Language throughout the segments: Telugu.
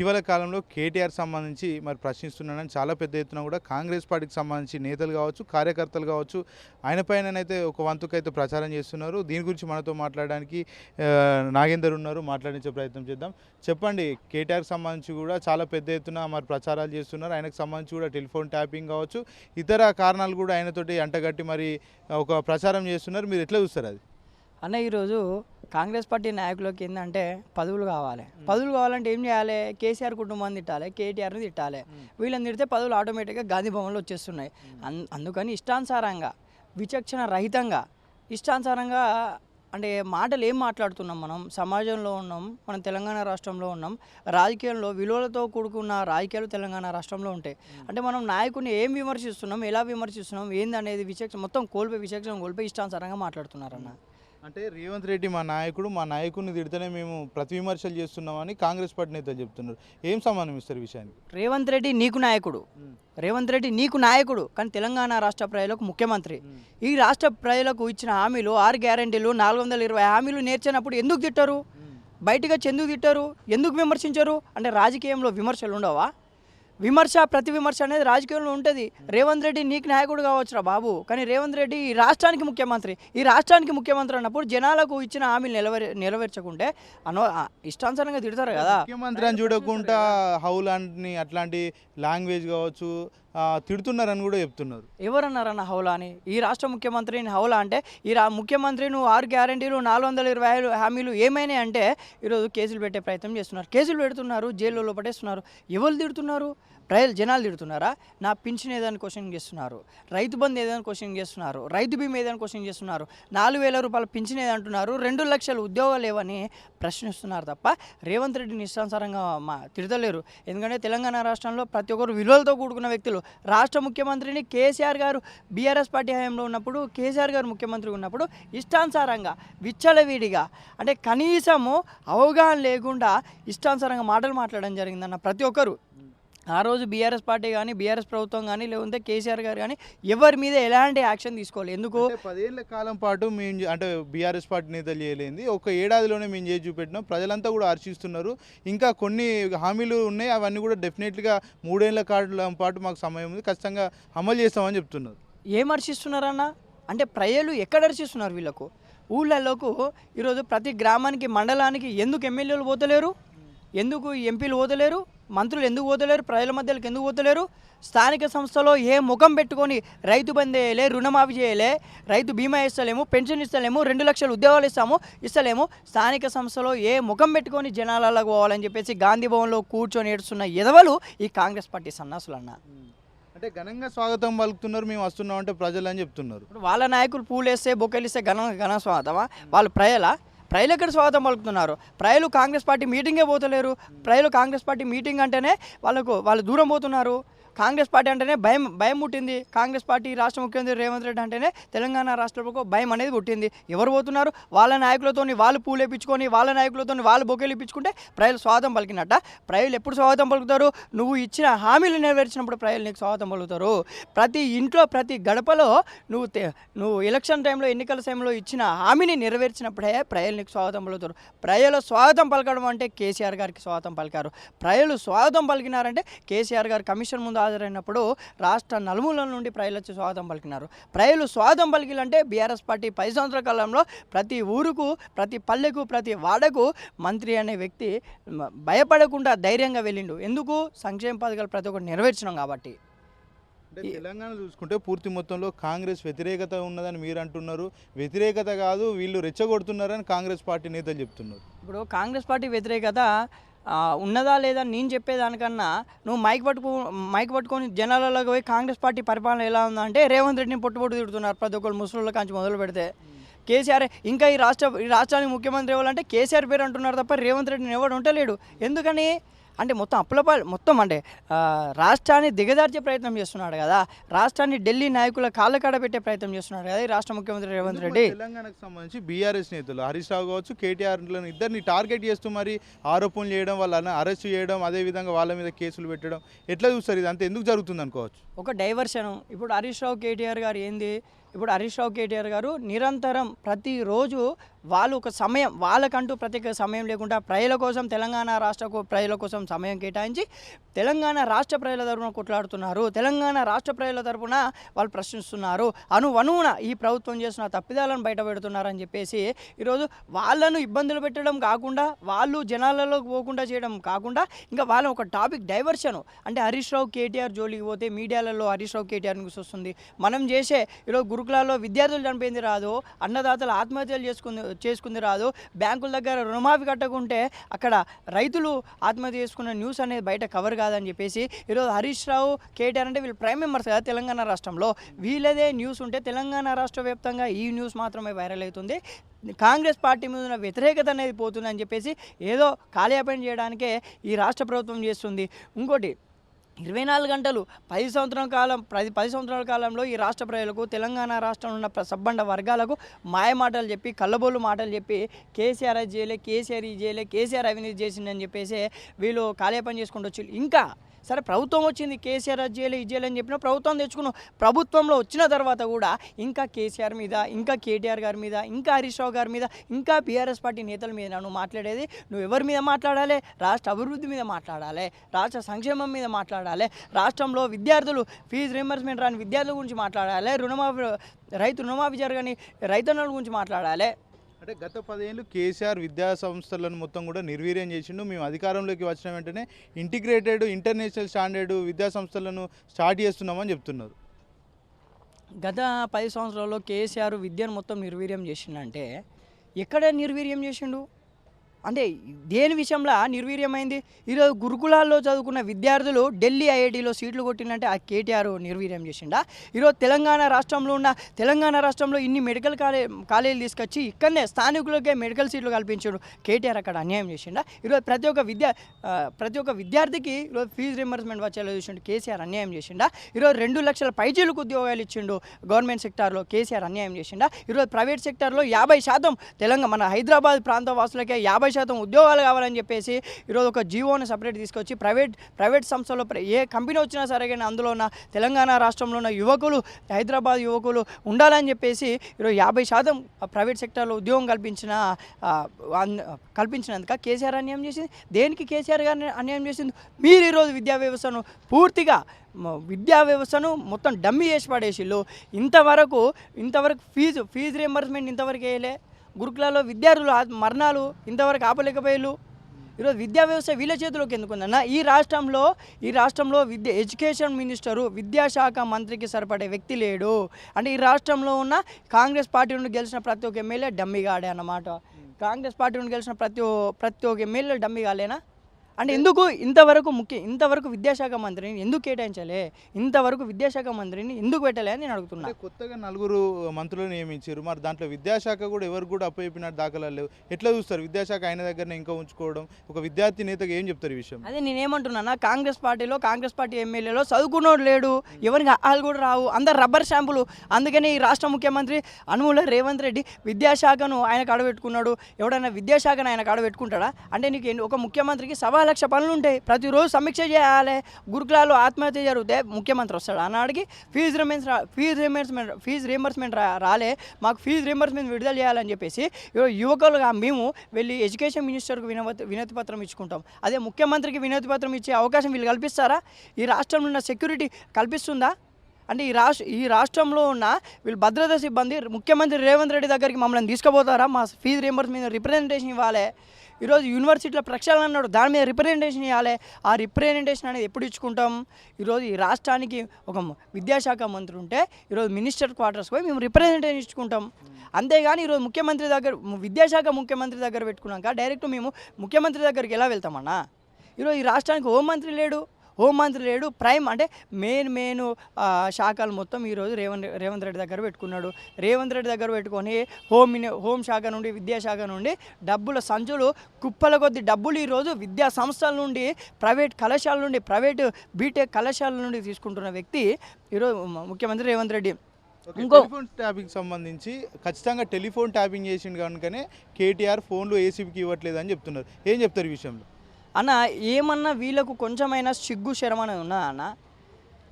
ఇటీవల కాలంలో కేటీఆర్ సంబంధించి మరి ప్రశ్నిస్తున్నానని చాలా పెద్ద ఎత్తున కూడా కాంగ్రెస్ పార్టీకి సంబంధించి నేతలు కావచ్చు కార్యకర్తలు కావచ్చు ఆయన పైననైతే ఒక వంతుకైతే ప్రచారం చేస్తున్నారు. దీని గురించి మనతో మాట్లాడడానికి నాగేందర్ ఉన్నారు. మాట్లాడించే ప్రయత్నం చేద్దాం. చెప్పండి కేటీఆర్కి సంబంధించి కూడా చాలా పెద్ద ఎత్తున మరి ప్రచారాలు చేస్తున్నారు. ఆయనకు సంబంధించి కూడా టెలిఫోన్ ట్యాపింగ్ కావచ్చు. ఇతర కారణాలు కూడా ఆయనతోటి అంటగట్టి మరి ఒక ప్రచారం చేస్తున్నారు. మీరు ఎట్లా చూస్తారు అది? అన్న ఈరోజు కాంగ్రెస్ పార్టీ నాయకులకి ఏంటంటే పదవులు కావాలి. పదవులు కావాలంటే ఏం చేయాలి? కేసీఆర్ కుటుంబాన్ని తిట్టాలి కేటీఆర్ని తిట్టాలి. వీళ్ళని తిడితే పదవులు ఆటోమేటిక్గా గాంధీ భవన్లో వచ్చేస్తున్నాయి. అన్- అందుకని ఇష్టానుసారంగా విచక్షణ రహితంగా ఇష్టానుసారంగా అంటే మాటలు ఏం మాట్లాడుతున్నాం మనం? సమాజంలో ఉన్నాం మనం తెలంగాణ రాష్ట్రంలో ఉన్నాం. రాజకీయంలో విలువలతో కూడుకున్న రాజకీయాలు తెలంగాణ రాష్ట్రంలో ఉంటాయి. అంటే మనం నాయకుడిని ఏం విమర్శిస్తున్నాం ఎలా విమర్శిస్తున్నాం ఏంది అనేది విచక్షణ మొత్తం కోల్పోయి విచక్షణ కోల్పోయి ఇష్టానుసారంగా మాట్లాడుతున్నారన్న. అంటే రేవంత్ రెడ్డి మా నాయకుడు మా నాయకుడిని తిడితేనే మేము ప్రతి విమర్శలు చేస్తున్నామని కాంగ్రెస్ పార్టీ నేతలు చెప్తున్నారు. ఏం సంబంధం ఇస్తారు విషయానికి? రేవంత్ రెడ్డి నీకు నాయకుడు. రేవంత్ రెడ్డి నీకు నాయకుడు కానీ తెలంగాణ రాష్ట్ర ప్రజలకు ముఖ్యమంత్రి. ఈ రాష్ట్ర ప్రజలకు ఇచ్చిన హామీలు ఆరు గ్యారంటీలు నాలుగు వందల ఇరవై హామీలు నేర్చినప్పుడు ఎందుకు తిట్టారు? బయటకు వచ్చి ఎందుకు తిట్టారు? ఎందుకు విమర్శించారు? అంటే రాజకీయంలో విమర్శలు ఉండవా? విమర్శ ప్రతి విమర్శ అనేది రాజకీయంలో ఉంటుంది. రేవంత్ రెడ్డి నీకు నాయకుడు కావచ్చురా బాబు. కానీ రేవంత్ రెడ్డి ఈ రాష్ట్రానికి ముఖ్యమంత్రి. ఈ రాష్ట్రానికి ముఖ్యమంత్రి అన్నప్పుడు జనాలకు ఇచ్చిన హామీలు నిలవేర్ నెరవేర్చకుంటే అనో ఇష్టానుసారంగా తిడతారు కదా. ముఖ్యమంత్రి అని చూడకుండా హౌలాండ్ని అట్లాంటి లాంగ్వేజ్ కావచ్చు తిడుతున్నారని కూడా చెప్తున్నారు. ఎవరన్నారన్న హౌలా అని ఈ రాష్ట్ర ముఖ్యమంత్రిని హౌలా అంటే ఈ రా ముఖ్యమంత్రి నువ్వు ఆరు గ్యారంటీలు నాలుగు వందల ఇరవై ఐదు హామీలు ఏమైనాయి అంటే ఈరోజు కేసులు పెట్టే ప్రయత్నం చేస్తున్నారు. కేసులు పెడుతున్నారు జైల్లో పడేస్తున్నారు ఎవరు తిడుతున్నారు? ప్రజలు జనాలు తిడుతున్నారా? నా పింఛన్ ఏదైనా క్వశ్చన్ చేస్తున్నారు. రైతు బంధు ఏదైనా క్వశ్చన్ చేస్తున్నారు. రైతు బీమా ఏదైనా క్వశ్చన్ చేస్తున్నారు. నాలుగు వేల రూపాయల పింఛన్ ఏదంటున్నారు రెండు లక్షల ఉద్యోగాలు లేవని ప్రశ్నిస్తున్నారు తప్ప రేవంత్ రెడ్డిని ఇష్టానుసారంగా మా తిడతలేరు. ఎందుకంటే తెలంగాణ రాష్ట్రంలో ప్రతి ఒక్కరు విలువలతో కూడుకున్న వ్యక్తులు. రాష్ట్ర ముఖ్యమంత్రిని కేసీఆర్ గారు బీఆర్ఎస్ పార్టీ హయాంలో ఉన్నప్పుడు కేసీఆర్ గారు ముఖ్యమంత్రి ఉన్నప్పుడు ఇష్టానుసారంగా విచ్చలవిడిగా అంటే కనీసము అవగాహన లేకుండా ఇష్టానుసారంగా మాటలు మాట్లాడడం జరిగిందన్న ప్రతి ఒక్కరు. ఆ రోజు బీఆర్ఎస్ పార్టీ కానీ బీఆర్ఎస్ ప్రభుత్వం కానీ లేకుంటే కేసీఆర్ గారు కానీ ఎవరి మీద ఎలాంటి యాక్షన్ తీసుకోవాలి? ఎందుకు? పదేళ్ళ కాలం పాటు మేము అంటే బీఆర్ఎస్ పార్టీ నేతలు చేయలేంది. ఒక ఏడాదిలోనే మేము చేసి చూపెట్టినాం. ప్రజలంతా కూడా హర్షిస్తున్నారు ఇంకా కొన్ని హామీలు ఉన్నాయి. అవన్నీ కూడా డెఫినెట్గా మూడేళ్ళ కాలం పాటు మాకు సమయం ఉంది. ఖచ్చితంగా అమలు చేస్తామని చెప్తున్నారు. ఏం హర్షిస్తున్నారన్న అంటే ప్రజలు ఎక్కడ హర్షిస్తున్నారు వీళ్ళకు? ఊళ్ళలోకి ఈరోజు ప్రతి గ్రామానికి మండలానికి ఎందుకు ఎమ్మెల్యేలు పోతలేరు? ఎందుకు ఎంపీలు పోతలేరు మంత్రులు ఎందుకు పోతలేరు ప్రజల మధ్యలోకి ఎందుకు పోతలేరు స్థానిక సంస్థలో ఏ ముఖం పెట్టుకొని రైతు బంద్ చేయలే రుణమాఫీ చేయలే రైతు బీమా ఇస్తలేము పెన్షన్ ఇస్తలేము రెండు లక్షల ఉద్యోగాలు ఇస్తాము ఇస్తలేము స్థానిక సంస్థలో ఏ ముఖం పెట్టుకొని జనాలకు పోవాలని చెప్పేసి గాంధీ భవన్లో కూర్చొని ఏడుస్తున్న ఎదవలు ఈ కాంగ్రెస్ పార్టీ సన్నాసులు అన్న అంటే ఘనంగా స్వాగతం పలుకుతున్నారు మేము వస్తున్నాం అంటే ప్రజలు అని చెప్తున్నారు. వాళ్ళ నాయకులు పూలేస్తే బొక్కలిస్తే ఘన ఘన స్వాగతమా? వాళ్ళు ప్రజల? ప్రజలు ఎక్కడ స్వాగతం పలుకుతున్నారు. ప్రజలు కాంగ్రెస్ పార్టీ మీటింగే పోతలేరు. ప్రజలు కాంగ్రెస్ పార్టీ మీటింగ్ అంటేనే వాళ్ళకు వాళ్ళు దూరం పోతున్నారు. కాంగ్రెస్ పార్టీ అంటేనే భయం భయం పుట్టింది. కాంగ్రెస్ పార్టీ రాష్ట్ర ముఖ్యమంత్రి రేవంత్ రెడ్డి అంటేనే తెలంగాణ రాష్ట్రంలో భయం అనేది పుట్టింది. ఎవరు పోతున్నారు? వాళ్ళ నాయకులతో వాళ్ళు పూలేపించుకొని వాళ్ళ నాయకులతో వాళ్ళు బొకేలు ఇప్పించుకుంటే ప్రజలు స్వాగతం పలికినట్ట. ప్రజలు ఎప్పుడు స్వాగతం పలుకుతారు? నువ్వు ఇచ్చిన హామీలు నెరవేర్చినప్పుడు ప్రజలు నీకు స్వాగతం పలుకుతారు. ప్రతి ఇంట్లో ప్రతి గడపలో నువ్వు నువ్వు ఎలక్షన్ టైంలో ఎన్నికల సమయంలో ఇచ్చిన హామీని నెరవేర్చినప్పుడే ప్రజలు నీకు స్వాగతం పలుకుతారు. ప్రజలు స్వాగతం పలకడం అంటే కేసీఆర్ గారికి స్వాగతం పలికారు. ప్రజలు స్వాగతం పలికినారంటే కేసీఆర్ గారు కమిషన్ ముందు హాజరైనప్పుడు రాష్ట్ర నలుమూలల నుండి ప్రజలు వచ్చి స్వాగతం పలికినారు. ప్రజలు స్వాగతం పలికిలంటే బీఆర్ఎస్ పార్టీ పది సంవత్సరాల కాలంలో ప్రతి ఊరుకు ప్రతి పల్లెకు ప్రతి వాడకు మంత్రి అనే వ్యక్తి భయపడకుండా ధైర్యంగా వెళ్ళిండు. ఎందుకు? సంక్షేమ పథకాలు ప్రతి ఒక్కటి నెరవేర్చినాం కాబట్టి. అంటే తెలంగాణ చూసుకుంటే పూర్తి మొత్తంలో కాంగ్రెస్ వ్యతిరేకత ఉన్నదని మీరు అంటున్నారు. వ్యతిరేకత కాదు వీళ్ళు రెచ్చగొడుతున్నారని కాంగ్రెస్ పార్టీ నేతలు చెప్తున్నారు. ఇప్పుడు కాంగ్రెస్ పార్టీ వ్యతిరేకత ఉన్నదా లేదా నేను చెప్పేదానికన్నా నువ్వు మైక్ పట్టుకో మైక్ పట్టుకొని జనాలలోకి పోయి కాంగ్రెస్ పార్టీ పరిపాలన ఎలా ఉందంటే రేవంత్ రెడ్డిని పొట్టు తిడుతున్నారు ప్రతి ఒక్కరు ముసలిళ్ళ కాంచి మొదలు పెడితే. కేసీఆర్ ఇంకా ఈ రాష్ట్ర ఈ రాష్ట్రానికి ముఖ్యమంత్రి ఇవ్వాలంటే కేసీఆర్ పేరు అంటున్నారు తప్ప రేవంత్ రెడ్డిని ఎవడు ఉంటలేడు ఎందుకని? అంటే మొత్తం అప్పులపా మొత్తం అంటే రాష్ట్రాన్ని దిగజార్చే ప్రయత్నం చేస్తున్నాడు కదా. రాష్ట్రాన్ని ఢిల్లీ నాయకుల కాళ్ళ కాడ పెట్టే ప్రయత్నం చేస్తున్నాడు కదా ఈ రాష్ట్ర ముఖ్యమంత్రి రేవంత్ రెడ్డి? తెలంగాణకు సంబంధించి బీఆర్ఎస్ నేతలు హరీష్ రావు కావచ్చు కేటీఆర్ ఇద్దరిని టార్గెట్ చేస్తూ మరి ఆరోపణలు చేయడం వాళ్ళని అరెస్ట్ చేయడం అదే విధంగా వాళ్ళ మీద కేసులు పెట్టడం ఎట్లా చూస్తారు ఇది? అంతా ఎందుకు జరుగుతుంది అనుకోవచ్చు? ఒక డైవర్షన్. ఇప్పుడు హరీష్ రావు కేటీఆర్ గారు ఏంది? ఇప్పుడు హరీష్ రావు కేటీఆర్ గారు నిరంతరం ప్రతిరోజు వాళ్ళు ఒక సమయం వాళ్ళకంటూ ప్రత్యేక సమయం లేకుండా ప్రజల కోసం తెలంగాణ రాష్ట్ర ప్రజల కోసం సమయం కేటాయించి తెలంగాణ రాష్ట్ర ప్రజల తరపున కొట్లాడుతున్నారు. తెలంగాణ రాష్ట్ర ప్రజల తరఫున వాళ్ళు ప్రశ్నిస్తున్నారు. అను ఈ ప్రభుత్వం చేసిన తప్పిదాలను బయట పెడుతున్నారని చెప్పేసి ఈరోజు వాళ్ళను ఇబ్బందులు పెట్టడం కాకుండా వాళ్ళు జనాలలోకి పోకుండా చేయడం కాకుండా ఇంకా వాళ్ళ ఒక టాపిక్ డైవర్షన్. అంటే హరీష్ రావు కేటీఆర్ జోలికి పోతే మీడియాలలో హరీష్ రావు కేటీఆర్ న్యూస్ వస్తుంది మనం చేసే ఈరోజు గురుకులాల్లో విద్యార్థులు చనిపోయింది రాదు అన్నదాతలు ఆత్మహత్యలు చేసుకుంది చేసుకుంది రాదు. బ్యాంకుల దగ్గర రుణమాఫీ కట్టకుంటే అక్కడ రైతులు ఆత్మహత్య చేసుకున్న న్యూస్ అనేది బయట కవర్ కాదని చెప్పేసి ఈరోజు హరీష్ రావు కేటీఆర్ అంటే వీళ్ళు ప్రైమ్ మెంబర్స్ కదా తెలంగాణ రాష్ట్రంలో. వీళ్ళదే న్యూస్ ఉంటే తెలంగాణ రాష్ట్ర వ్యాప్తంగా ఈ న్యూస్ మాత్రమే వైరల్ అవుతుంది. కాంగ్రెస్ పార్టీ మీద ఉన్న వ్యతిరేకత అనేది పోతుందని చెప్పేసి ఏదో కాలయాపన చేయడానికే ఈ రాష్ట్ర ప్రభుత్వం చేస్తుంది. ఇంకోటి ఇరవై నాలుగు గంటలు పది సంవత్సరం కాలం పది పది సంవత్సరాల కాలంలో ఈ రాష్ట్ర ప్రజలకు తెలంగాణ రాష్ట్రంలో ఉన్న సబ్బండ వర్గాలకు మాయ మాటలు చెప్పి కళ్ళబోలు మాటలు చెప్పి కేసీఆర్ అది చేయలే కేసీఆర్ ఇది చేయలే కేసీఆర్ అవినీతి చేసిందని చెప్పేసి వీళ్ళు కాలేపని చేసుకుంటూ వచ్చి ఇంకా సరే ప్రభుత్వం వచ్చింది కేసీఆర్ అది చేయలే ఇది అని చెప్పిన ప్రభుత్వం తెచ్చుకున్నాం. ప్రభుత్వంలో వచ్చిన తర్వాత కూడా ఇంకా కేసీఆర్ మీద ఇంకా కేటీఆర్ గారి మీద ఇంకా హరీష్ రావు గారి మీద ఇంకా బీఆర్ఎస్ పార్టీ నేతల మీద నువ్వు మాట్లాడేది. నువ్వు ఎవరి మీద మాట్లాడాలి? రాష్ట్ర అభివృద్ధి మీద మాట్లాడాలి. రాష్ట్ర సంక్షేమం మీద మాట్లాడాలి. రాష్ట్రంలో విద్యార్థులు ఫీజు రీంబర్స్మెంట్ రాని విద్యార్థుల గురించి మాట్లాడాలి. రుణమాఫీ రైతు రుణమాఫీ జరగని రైతన్నుల గురించి మాట్లాడాలి. అంటే గత పదేళ్ళు కేసీఆర్ విద్యా సంస్థలను మొత్తం కూడా నిర్వీర్యం చేసిండు. మేము అధికారంలోకి వచ్చిన వెంటనే ఇంటిగ్రేటెడ్ ఇంటర్నేషనల్ స్టాండర్డ్ విద్యా సంస్థలను స్టార్ట్ చేస్తున్నామని చెప్తున్నారు. గత పది సంవత్సరాల్లో కేసీఆర్ విద్యను మొత్తం నిర్వీర్యం చేసిండంటే ఎక్కడ నిర్వీర్యం చేసిండు? అంటే దేని విషయంలో నిర్వీర్యమైంది? ఈరోజు గురుకులాల్లో చదువుకున్న విద్యార్థులు ఢిల్లీ ఐఐటిలో సీట్లు కొట్టిందంటే ఆ కేటీఆర్ నిర్వీర్యం చేసిండా? ఈరోజు తెలంగాణ రాష్ట్రంలో ఉన్న తెలంగాణ రాష్ట్రంలో ఇన్ని మెడికల్ కాలే కాలేజీలు తీసుకొచ్చి ఇక్కడనే స్థానికులకే మెడికల్ సీట్లు కల్పించాడు కేటీఆర్ అక్కడ అన్యాయం చేసిండా? ఈరోజు ప్రతి ఒక్క విద్యా ప్రతి ఒక్క విద్యార్థికి ఈరోజు ఫీజు రింబర్స్మెంట్ వచ్చేలా చూసిండు. కేసీఆర్ అన్యాయం చేసిండా? ఈరోజు రెండు లక్షల పైచీలకు ఉద్యోగాలు ఇచ్చిండు గవర్నమెంట్ సెక్టార్లో కేసీఆర్ అన్యాయం చేసిండా? ఈరోజు ప్రైవేట్ సెక్టార్లో యాభై శాతం తెలంగాణ మన హైదరాబాద్ ప్రాంత వాసులకే యాభై శాతం ఉద్యోగాలు కావాలని చెప్పేసి ఈరోజు ఒక జీవోని సపరేట్ తీసుకొచ్చి ప్రైవేట్ ప్రైవేట్ సంస్థలో ఏ కంపెనీ వచ్చినా సరే కానీ అందులో ఉన్న తెలంగాణ రాష్ట్రంలో ఉన్న యువకులు హైదరాబాద్ యువకులు ఉండాలని చెప్పేసి ఈరోజు యాభై శాతం ప్రైవేట్ సెక్టార్లో ఉద్యోగం కల్పించిన కల్పించినందుక కేసీఆర్ అన్యాయం చేసింది. దేనికి కేసీఆర్ గారిని అన్యాయం చేసింది? మీరు ఈరోజు విద్యా వ్యవస్థను పూర్తిగా విద్యా వ్యవస్థను మొత్తం డమ్మీ చేసి పడేసిళ్ళు. ఇంతవరకు ఇంతవరకు ఫీజు ఫీజు రియంబర్స్మెంట్ ఇంతవరకు వేయలే. గురుకులాల్లో విద్యార్థులు మరణాలు ఇంతవరకు ఆపలేకపోయారు ఈరోజు విద్యా వ్యవస్థ వీళ్ళ చేతిలోకి ఎందుకుందన్న? ఈ రాష్ట్రంలో ఈ రాష్ట్రంలో విద్య ఎడ్యుకేషన్ మినిస్టరు విద్యాశాఖ మంత్రికి సరిపడే వ్యక్తి లేడు. అంటే ఈ రాష్ట్రంలో ఉన్న కాంగ్రెస్ పార్టీ నుండి గెలిచిన ప్రతి ఒక్క ఎమ్మెల్యే డమ్మిగాడే అన్నమాట. కాంగ్రెస్ పార్టీ నుండి గెలిచిన ప్రతి ఒ- ప్రతి ఒక్క ఎమ్మెల్యే డమ్మిగాలేనా అంటే ఎందుకు ఇంతవరకు ముఖ్య ఇంతవరకు విద్యాశాఖ మంత్రిని ఎందుకు కేటాయించలే? ఇంతవరకు విద్యాశాఖ మంత్రిని ఎందుకు పెట్టలే అని నేను అడుగుతున్నా. కొత్తగా నలుగురు మంత్రులను నియమించారు. మరి దాంట్లో విద్యాశాఖ కూడా ఎవరు కూడా అప్పయిపోయినట్టు దాఖలాలు లేవు. ఎట్లా చూస్తారు? విద్యాశాఖ ఆయన దగ్గరనే ఇంకా ఉంచుకోవడం ఒక విద్యార్థి నేతగా ఏం చెప్తారు ఈ విషయం? అదే నేనేమంటున్నా కాంగ్రెస్ పార్టీలో కాంగ్రెస్ పార్టీ ఎమ్మెల్యేలో చదువుకున్నోడు లేడు. ఎవరికి వాళ్ళు కూడా రావు. అందరు రబ్బర్ స్టాంపులు అందుకని ఈ రాష్ట్ర ముఖ్యమంత్రి అనుమూల రేవంత్ రెడ్డి విద్యాశాఖను ఆయన కాడబెట్టుకున్నాడు. ఎవడైనా విద్యాశాఖను ఆయన కాడబెట్టుకుంటాడా? అంటే నీకు ఒక ముఖ్యమంత్రికి సవా లక్ష పనులు ఉంటాయి ప్రతిరోజు సమీక్ష చేయాలి. గురుకులాలు ఆత్మహత్య జరిగితే ముఖ్యమంత్రి వస్తాడు. అన్నాడికి ఫీజు రిమెంట్స్ ఫీజు రిమెంట్స్మెంట్ ఫీజు రియంబర్స్మెంట్ రాలే. మాకు ఫీజు రియంబర్స్మెంట్ విడుదల చేయాలని చెప్పేసి యువకులుగా మేము వెళ్ళి ఎడ్యుకేషన్ మినిస్టర్కు వినతి వినతి పత్రం ఇచ్చుకుంటాం. అదే ముఖ్యమంత్రికి వినతి పత్రం ఇచ్చే అవకాశం వీళ్ళు కల్పిస్తారా? ఈ రాష్ట్రంలో ఉన్న సెక్యూరిటీ కల్పిస్తుందా? అంటే ఈ రాష్ట్ర ఈ రాష్ట్రంలో ఉన్న వీళ్ళు భద్రతా సిబ్బంది ముఖ్యమంత్రి రేవంత్ రెడ్డి దగ్గరికి మమ్మల్ని తీసుకుపోతారా? మా ఫీజు రియంబర్స్ మీద రిప్రజెంటేషన్ ఇవ్వాలి. ఈరోజు యూనివర్సిటీలో ప్రక్షాళన అన్నాడు. దాని మీద రిప్రజెంటేషన్ ఇవ్వాలి. ఆ రిప్రజెంటేషన్ అనేది ఎప్పుడు ఇచ్చుకుంటాం? ఈరోజు ఈ రాష్ట్రానికి ఒక విద్యాశాఖ మంత్రి ఉంటే ఈరోజు మినిస్టర్ క్వార్టర్స్ పోయి మేము రిప్రజెంటేషన్ ఇచ్చుకుంటాం. అంతేగాని ఈరోజు ముఖ్యమంత్రి దగ్గర విద్యాశాఖ ముఖ్యమంత్రి దగ్గర పెట్టుకున్నాక డైరెక్ట్ మేము ముఖ్యమంత్రి దగ్గరికి ఎలా వెళ్తామన్నా ఈరోజు ఈ రాష్ట్రానికి హోంమంత్రి లేడు. హోంమంత్రి లేడు ప్రైమ్ అంటే మెయిన్ మెయిన్ శాఖలు మొత్తం ఈరోజు రేవంత్ రేవంత్ రెడ్డి దగ్గర పెట్టుకున్నాడు. రేవంత్ రెడ్డి దగ్గర పెట్టుకొని హోమ్ మిని హోం శాఖ నుండి విద్యాశాఖ నుండి డబ్బుల సంచులు కుప్పల కొద్ది డబ్బులు ఈరోజు విద్యా సంస్థల నుండి ప్రైవేట్ కళాశాల నుండి ప్రైవేట్ బీటెక్ కళాశాల నుండి తీసుకుంటున్న వ్యక్తి ఈరోజు ముఖ్యమంత్రి రేవంత్ రెడ్డి. ఇంకో- టెలిఫోన్ ట్యాపింగ్ సంబంధించి ఖచ్చితంగా టెలిఫోన్ ట్యాపింగ్ చేసిండు కనుకనే కేటీఆర్ ఫోన్లు ఏసీబీకి ఇవ్వట్లేదు అని చెప్తున్నారు. ఏం చెప్తారు ఈ విషయంలో? అన్న ఏమన్నా వీళ్ళకు కొంచెమైనా సిగ్గు శరమని ఉన్నా అన్న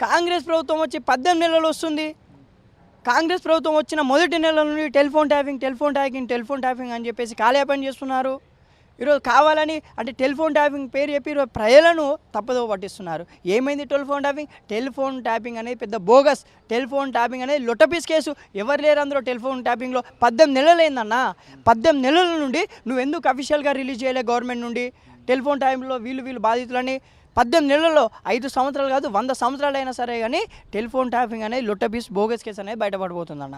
కాంగ్రెస్ ప్రభుత్వం వచ్చి పద్దెనిమిది నెలలు వస్తుంది. కాంగ్రెస్ ప్రభుత్వం వచ్చిన మొదటి నెల నుండి telephone tapping telephone tapping telephone tapping అని చెప్పేసి కాలయాపన చేస్తున్నారు. ఈరోజు కావాలని అంటే టెలిఫోన్ ట్యాపింగ్ పేరు చెప్పి ఈరోజు ప్రజలను తప్పదో పట్టిస్తున్నారు. ఏమైంది టెలిఫోన్ ట్యాపింగ్? టెలిఫోన్ ట్యాపింగ్ అనేది పెద్ద బోగస్. టెలిఫోన్ ట్యాపింగ్ అనేది లొట్టపీస్ కేసు. ఎవరు లేరు అందరూ టెలిఫోన్ ట్యాపింగ్లో. పద్దెనిమిది నెలలు అయిందన్నా. పద్దెనిమిది నెలల నుండి నువ్వు ఎందుకు అఫీషియల్గా రిలీజ్ చేయలే గవర్నమెంట్ నుండి? టెలిఫోన్ టైంలో వీళ్ళు వీళ్ళు బాధితులని పద్దెనిమిది నెలల్లో ఐదు సంవత్సరాలు కాదు వంద సంవత్సరాలు అయినా సరే కానీ టెలిఫోన్ ట్యాపింగ్ అనేది లొట్టపీస్ బోగస్ కేసు అనేది బయటపడిపోతుందన్న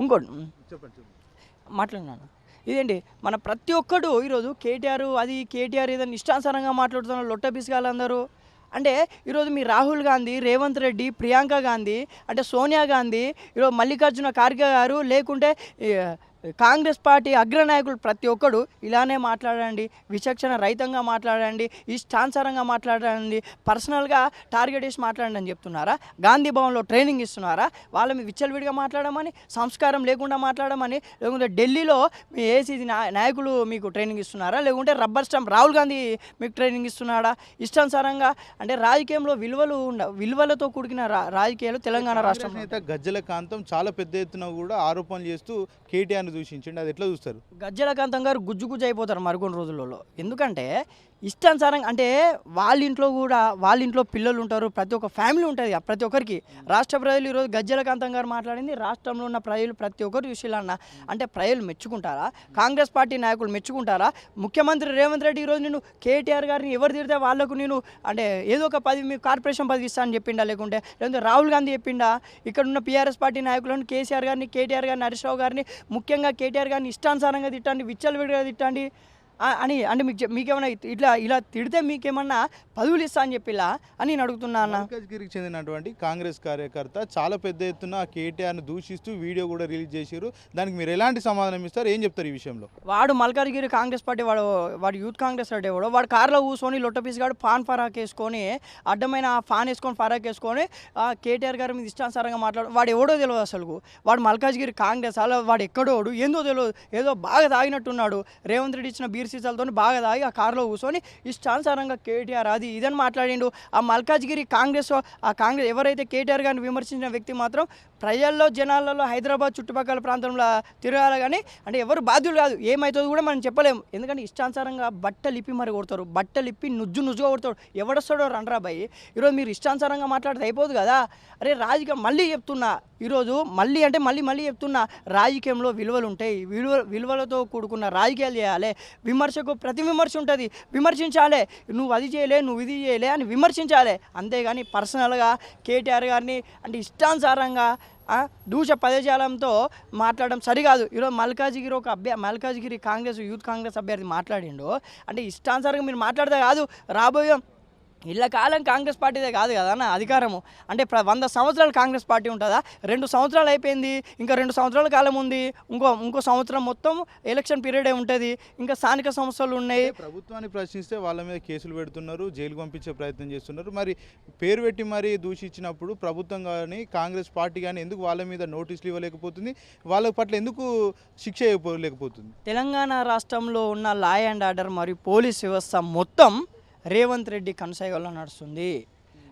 ఇంకోటి మాట్లాడినాను ఇదేంటి మన ప్రతి ఒక్కడు ఈరోజు కేటీఆర్ అది కేటీఆర్ ఏదైనా ఇష్టానుసారంగా మాట్లాడుతున్నారు లొట్ట పిసిగాలందరూ అంటే ఈరోజు మీ రాహుల్ గాంధీ రేవంత్ రెడ్డి ప్రియాంక గాంధీ అంటే సోనియా గాంధీ ఈరోజు మల్లికార్జున ఖార్గే గారు లేకుంటే కాంగ్రెస్ పార్టీ అగ్రనాయకులు ప్రతి ఒక్కడు ఇలానే మాట్లాడండి విచక్షణ రహితంగా మాట్లాడండి ఇష్టానుసారంగా మాట్లాడండి పర్సనల్గా టార్గెట్ చేసి మాట్లాడండి అని చెప్తున్నారా? గాంధీ భవన్లో ట్రైనింగ్ ఇస్తున్నారా? వాళ్ళ మీద విచ్చలవిడిగా మాట్లాడమని సంస్కారం లేకుండా మాట్లాడమని లేకుంటే ఢిల్లీలో మీ ఏసీ నాయకులు మీకు ట్రైనింగ్ ఇస్తున్నారా? లేకుంటే రబ్బర్ స్టాంప్ రాహుల్ గాంధీ మీకు ట్రైనింగ్ ఇస్తున్నాడా? ఇష్టానుసారంగా అంటే రాజకీయంలో విలువలు ఉండ విలువలతో కూడిన రా రాజకీయాలు తెలంగాణ నేత గజ్జల కాంతం చాలా పెద్ద ఎత్తున కూడా ఆరోపణలు చేస్తూ కేటీఆర్ని దూషించండి అది ఎట్లా చూస్తారు? గజ్జల కాంతం గారు గుజ్జు గుజ్జు అయిపోతారు మరికొన్ని రోజులలో. ఎందుకంటే ఇష్టానుసారంగా అంటే వాళ్ళ ఇంట్లో కూడా వాళ్ళ ఇంట్లో పిల్లలు ఉంటారు ప్రతి ఒక్క ఫ్యామిలీ ఉంటుంది ప్రతి ఒక్కరికి. రాష్ట్ర ప్రజలు ఈరోజు గజ్జల కాంతం గారు మాట్లాడింది రాష్ట్రంలో ఉన్న ప్రజలు ప్రతి ఒక్కరు చూసిలన్న అంటే ప్రజలు మెచ్చుకుంటారా? కాంగ్రెస్ పార్టీ నాయకులు మెచ్చుకుంటారా? ముఖ్యమంత్రి రేవంత్ రెడ్డి ఈరోజు నేను కేటీఆర్ గారిని ఎవరు తిడితే వాళ్ళకు నేను అంటే ఏదో ఒక పది మీకు కార్పొరేషన్ పదవి ఇస్తానని చెప్పిండా లేకుంటే? లేదంటే రాహుల్ గాంధీ చెప్పిండా? ఇక్కడ ఉన్న పీఆర్ఎస్ పార్టీ నాయకులను కేసీఆర్ గారిని కేటీఆర్ గారిని హరీష్ గారిని ముఖ్యంగా కేటీఆర్ గారిని ఇష్టానుసారంగా తిట్టండి విచ్చలవిడిగా తిట్టండి. అని అంటే మీకు ఇట్- ఇట్లా ఇలా తిడితే మీకేమన్నా పదవులు ఇస్తా అని చెప్పిలా అని నేను అడుగుతున్నా అన్న. మల్కాజ్గిరికి చెందినటువంటి కాంగ్రెస్ కార్యకర్త చాలా పెద్ద ఎత్తున కేటీఆర్ని దూషిస్తూ వీడియో కూడా రిలీజ్ చేశారు. దానికి మీరు ఎలాంటి సమాధానం ఇస్తారు? ఏం చెప్తారు ఈ విషయంలో? వాడు మల్కాజ్గిరి కాంగ్రెస్ పార్టీ వాడు వాడు యూత్ కాంగ్రెస్ రెడ్డి వాడు వాడు కార్లో కూర్చొని లొట్టపీస్ గాడు పాన్ ఫరాక్ వేసుకొని అడ్డమైన ఆ ఫాన్ వేసుకొని ఫరాక్ వేసుకొని ఆ కేటీఆర్ గారి మీద ఇష్టానుసారంగా మాట్లాడు వాడు ఎవడో తెలియదు అసలు వాడు మల్కాజ్గిరి కాంగ్రెస్ అలా వాడు ఎక్కడోడు ఏందో తెలియదు ఏదో బాగా తాగినట్టున్నాడు. రేవంత్ రెడ్డి ఇచ్చిన బీర్ సీసాలతో బాగా తాగి ఆ కారులో కూర్చొని ఇష్టానుసారంగా కేటీఆర్ అది ఇదని మాట్లాడిండు. ఆ మల్కాజ్గిరి కాంగ్రెస్ ఆ కాంగ్రెస్ ఎవరైతే కేటీఆర్ గారిని విమర్శించిన వ్యక్తి మాత్రం ప్రజల్లో జనాలలో హైదరాబాద్ చుట్టుపక్కల ప్రాంతంలో తిరగాలి కానీ అంటే ఎవరు బాధ్యులు కాదు. ఏమవుతుందో కూడా మనం చెప్పలేము ఎందుకంటే ఇష్టానుసారంగా బట్టలు ఇప్పి మరి కొడతారు. బట్టలు ఇప్పి నుజ్జు నుజ్జుగా కొడతాడు ఎవడొస్తాడో రండ్రా బాయ్. ఈరోజు మీరు ఇష్టానుసారంగా మాట్లాడితే అయిపోదు కదా. అరే రాజకీయం మళ్ళీ చెప్తున్నా. ఈరోజు మళ్ళీ అంటే మళ్ళీ మళ్ళీ చెప్తున్నా. రాజకీయంలో విలువలు ఉంటాయి. విలువ విలువలతో కూడుకున్న రాజకీయాలు చేయాలి. విమర్శకు ప్రతి విమర్శ ఉంటుంది. విమర్శించాలి నువ్వు అది చేయలే నువ్వు ఇది చేయలే అని విమర్శించాలి. అంతేగాని పర్సనల్గా కేటీఆర్ గారిని అంటే ఇష్టానుసారంగా దూష పదజాలంతో మాట్లాడడం సరికాదు. ఈరోజు మల్కాజ్గిరి ఒక అభ్య మల్కాజిగిరి కాంగ్రెస్ యూత్ కాంగ్రెస్ అభ్యర్థి మాట్లాడిండు. అంటే ఇష్టానుసారంగా మీరు మాట్లాడితే కాదు రాబోయే ఇళ్ళ కాలం కాంగ్రెస్ పార్టీదే కాదు కదా అన్న అధికారము. అంటే వంద సంవత్సరాలు కాంగ్రెస్ పార్టీ ఉంటుందా? రెండు సంవత్సరాలు అయిపోయింది ఇంకా రెండు సంవత్సరాల కాలం ఉంది. ఇంకో ఇంకో సంవత్సరం మొత్తం ఎలక్షన్ పీరియడే ఉంటుంది. ఇంకా స్థానిక సంస్థలు ఉన్నాయి. ప్రభుత్వాన్ని ప్రశ్నిస్తే వాళ్ళ మీద కేసులు పెడుతున్నారు జైలుకు పంపించే ప్రయత్నం చేస్తున్నారు. మరి పేరు పెట్టి మరి దూషించినప్పుడు ప్రభుత్వం కానీ కాంగ్రెస్ పార్టీ కానీ ఎందుకు వాళ్ళ మీద నోటీసులు ఇవ్వలేకపోతుంది? వాళ్ళ పట్ల ఎందుకు శిక్ష ఇవ్వలేకపోతుంది? తెలంగాణ రాష్ట్రంలో ఉన్న లా అండ్ ఆర్డర్ మరియు పోలీస్ వ్యవస్థ మొత్తం రేవంత్ రెడ్డి కనసాగంలో నడుస్తుంది.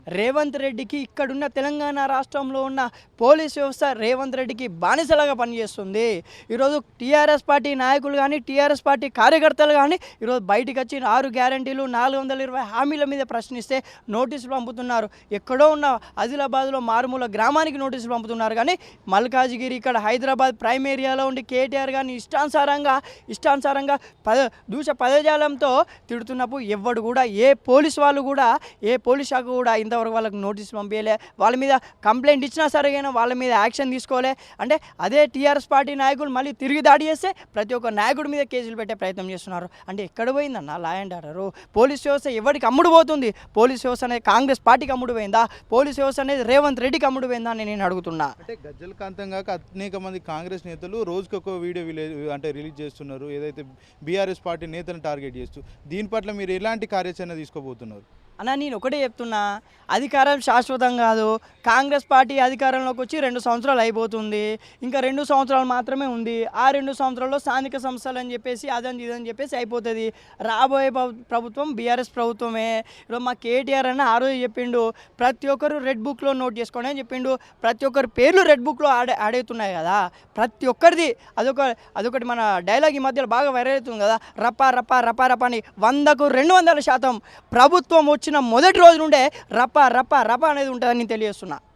రేవంత్ రెడ్డికి ఇక్కడున్న తెలంగాణ రాష్ట్రంలో ఉన్న పోలీస్ వ్యవస్థ రేవంత్ రెడ్డికి బానిసలాగా పనిచేస్తుంది. ఈరోజు టీఆర్ఎస్ పార్టీ నాయకులు కానీ టీఆర్ఎస్ పార్టీ కార్యకర్తలు కానీ ఈరోజు బయటకు వచ్చి ఆరు గ్యారంటీలు నాలుగు వందల ఇరవై హామీల మీద ప్రశ్నిస్తే నోటీసులు పంపుతున్నారు. ఎక్కడో ఉన్న ఆదిలాబాద్లో మారుమూల గ్రామానికి నోటీసులు పంపుతున్నారు. కానీ మల్కాజ్గిరి ఇక్కడ హైదరాబాద్ ప్రైమ్ ఏరియాలో ఉండి కేటీఆర్ కానీ ఇష్టానుసారంగా ఇష్టానుసారంగా పద దూష పదజాలంతో తిడుతున్నప్పుడు ఎవ్వడు కూడా ఏ పోలీస్ వాళ్ళు కూడా ఏ పోలీస్ శాఖ కూడా ఇంతవరకు వాళ్ళకి నోటీస్ పంపించలే వాళ్ళ మీద కంప్లైంట్ ఇచ్చినా సరే వాళ్ళ మీద యాక్షన్ తీసుకోలే. అంటే అదే టీఆర్ఎస్ పార్టీ నాయకులు మళ్ళీ తిరిగి దాడి చేస్తే ప్రతి ఒక్క నాయకుడి మీద కేసులు పెట్టే ప్రయత్నం చేస్తున్నారు. అంటే ఎక్కడ పోయిందన్న? లా అండ్ ఆర్డర్ పోలీస్ వ్యవస్థ ఎవరికి అమ్ముడు పోతుంది? పోలీస్ వ్యవస్థ అనేది కాంగ్రెస్ పార్టీకి అమ్ముడు పోయిందా? పోలీస్ వ్యవస్థ అనేది రేవంత్ రెడ్డికి అమ్ముడు పోయిందా అని నేను అడుగుతున్నా. అంటే గజ్జల కాంతం కాక అనేక మంది కాంగ్రెస్ నేతలు రోజుకొక వీడియో అంటే రిలీజ్ చేస్తున్నారు. ఏదైతే బీఆర్ఎస్ పార్టీ నేతలను టార్గెట్ చేస్తూ. దీని పట్ల మీరు ఎలాంటి కార్యాచరణ తీసుకోబోతున్నారు? అన్న నేను ఒకటే చెప్తున్నా అధికారం శాశ్వతం కాదు. కాంగ్రెస్ పార్టీ అధికారంలోకి వచ్చి రెండు సంవత్సరాలు అయిపోతుంది. ఇంకా రెండు సంవత్సరాలు మాత్రమే ఉంది. ఆ రెండు సంవత్సరాల్లో స్థానిక సంస్థలు అని చెప్పేసి అదని ఇదని చెప్పేసి అయిపోతుంది. రాబోయే ప్రభుత్వం బీఆర్ఎస్ ప్రభుత్వమే. ఇప్పుడు మా కేటీఆర్ అన్న ఆ రోజు చెప్పిండు ప్రతి ఒక్కరు రెడ్ బుక్లో నోట్ చేసుకోండి అని చెప్పిండు. ప్రతి ఒక్కరి పేర్లు రెడ్ బుక్లో ఆడే ఆడవుతున్నాయి కదా. ప్రతి ఒక్కరిది అదొక అదొకటి మన డైలాగ్ ఈ మధ్యలో బాగా వైరల్ అవుతుంది కదా. రప్ప రప్ప రప్ప రప్ప అని వందకు రెండు వందల శాతం ప్రభుత్వం వచ్చి వచ్చిన మొదటి రోజు నుండే రప్ప రప్ప రప్ప అనేది ఉంటుందని నేను తెలియజేస్తున్నా.